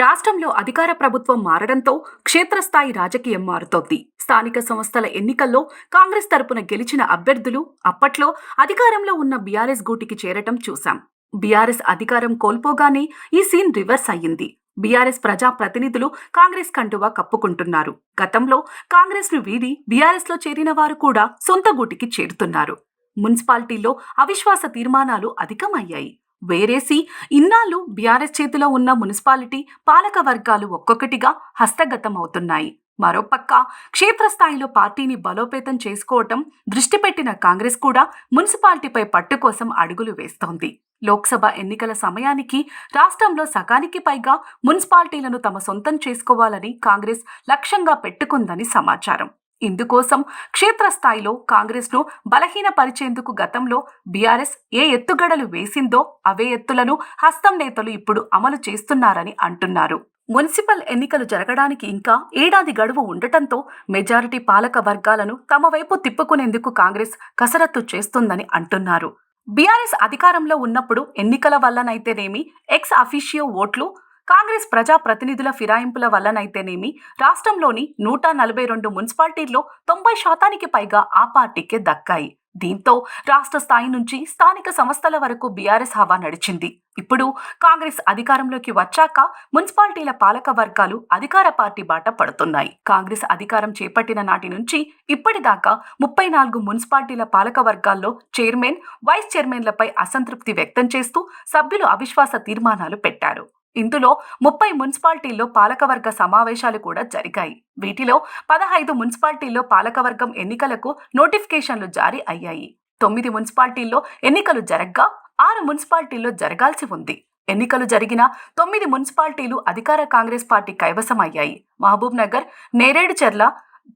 రాష్ట్రంలో అధికార ప్రభుత్వం మారడంతో క్షేత్రస్థాయి రాజకీయం మారుతోంది. స్థానిక సంస్థల ఎన్నికల్లో కాంగ్రెస్ తరపున గెలిచిన అభ్యర్థులు అప్పట్లో అధికారంలో ఉన్న బీఆర్ఎస్ గూటికి చేరటం చూశాం. బీఆర్ఎస్ అధికారం కోల్పోగానే ఈ సీన్ రివర్స్ అయ్యింది. బీఆర్ఎస్ ప్రజా ప్రతినిధులు కాంగ్రెస్ కండువా కప్పుకుంటున్నారు. గతంలో కాంగ్రెస్ను వీడి బీఆర్ఎస్లో చేరిన వారు కూడా సొంత గూటికి చేరుతున్నారు. మున్సిపాలిటీల్లో అవిశ్వాస తీర్మానాలు అధికమయ్యాయి. వేరేసి ఇన్నాళ్ళు బీఆర్ఎస్ చేతిలో ఉన్న మున్సిపాలిటీ పాలక వర్గాలు ఒక్కొక్కటిగా హస్తగతం అవుతున్నాయి మరోపక్క క్షేత్రస్థాయిలో పార్టీని బలోపేతం చేసుకోవటం దృష్టి పెట్టిన కాంగ్రెస్ కూడా మున్సిపాలిటీపై పట్టు కోసం అడుగులు వేస్తోంది. లోక్సభ ఎన్నికల సమయానికి రాష్ట్రంలో సగానికి పైగా మున్సిపాలిటీలను తమ సొంతం చేసుకోవాలని కాంగ్రెస్ లక్ష్యంగా పెట్టుకుందని సమాచారం. ఇందుకోసం క్షేత్రస్థాయిలో కాంగ్రెస్ను బలహీనపరిచేందుకు గతంలో బీఆర్ఎస్ ఏ ఎత్తుగడలు వేసిందో అవే ఎత్తులను హస్తం నేతలు ఇప్పుడు అమలు చేస్తున్నారని అంటున్నారు. మున్సిపల్ ఎన్నికలు జరగడానికి ఇంకా ఏడాది గడువు ఉండటంతో మెజారిటీ పాలక వర్గాలను తమ వైపు తిప్పుకునేందుకు కాంగ్రెస్ కసరత్తు చేస్తుందని అంటున్నారు. బీఆర్ఎస్ అధికారంలో ఉన్నప్పుడు ఎన్నికల వల్లనైతేనేమి ఎక్స్ అఫీషియో ఓట్లు కాంగ్రెస్ ప్రజా ప్రతినిధుల ఫిరాయింపుల వల్లనైతేనేమి రాష్ట్రంలోని నూట నలభై రెండు మున్సిపాలిటీల్లో తొంభై శాతానికి పైగా ఆ పార్టీకే దక్కాయి. దీంతో రాష్ట్ర స్థాయి నుంచి స్థానిక సంస్థల వరకు బీఆర్ఎస్ హవా నడిచింది. ఇప్పుడు కాంగ్రెస్ అధికారంలోకి వచ్చాక మున్సిపాలిటీల పాలక వర్గాలు అధికార పార్టీ బాట పడుతున్నాయి. కాంగ్రెస్ అధికారం చేపట్టిన నాటి నుంచి ఇప్పటిదాకా ముప్పై నాలుగు మున్సిపాలిటీల పాలక వర్గాల్లో చైర్మన్ వైస్ చైర్మన్లపై అసంతృప్తి వ్యక్తం చేస్తూ సభ్యులు అవిశ్వాస తీర్మానాలు పెట్టారు. ఇందులో ముప్పై మున్సిపాలిటీల్లో పాలకవర్గ సమావేశాలు కూడా జరిగాయి. వీటిలో పదహైదు మున్సిపాలిటీల్లో పాలకవర్గం ఎన్నికలకు నోటిఫికేషన్లు జారీ అయ్యాయి. తొమ్మిది మున్సిపాలిటీల్లో ఎన్నికలు జరగ్గా ఆరు మున్సిపాలిటీల్లో జరగాల్సి ఉంది. ఎన్నికలు జరిగిన తొమ్మిది మున్సిపాలిటీలు అధికార కాంగ్రెస్ పార్టీ కైవసమయ్యాయి. మహబూబ్ నగర్ నేరేడుచెర్ల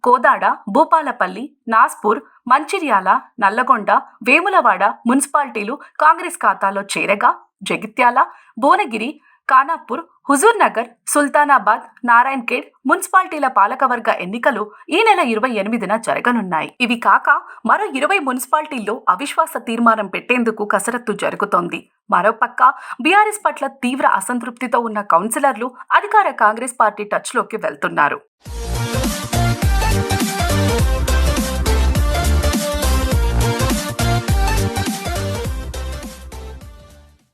కోదాడ భూపాలపల్లి నాస్పూర్ మంచిర్యాల నల్లగొండ వేములవాడ మున్సిపాలిటీలు కాంగ్రెస్ ఖాతాలో చేరగా జగిత్యాల భువనగిరి ఖానాపూర్ హుజూర్ నగర్ సుల్తానాబాద్ నారాయణఖేడ్ మున్సిపాలిటీల పాలకవర్గ ఎన్నికలు ఈ నెల ఇరవై ఎనిమిదిన జరగనున్నాయి. ఇవి కాక మరో ఇరవై మున్సిపాలిటీల్లో అవిశ్వాస తీర్మానం పెట్టేందుకు కసరత్తు జరుగుతోంది. మరోపక్క బీఆర్ఎస్ పట్ల తీవ్ర అసంతృప్తితో ఉన్న కౌన్సిలర్లు అధికార కాంగ్రెస్ పార్టీ టచ్లోకి వెళ్తున్నారు.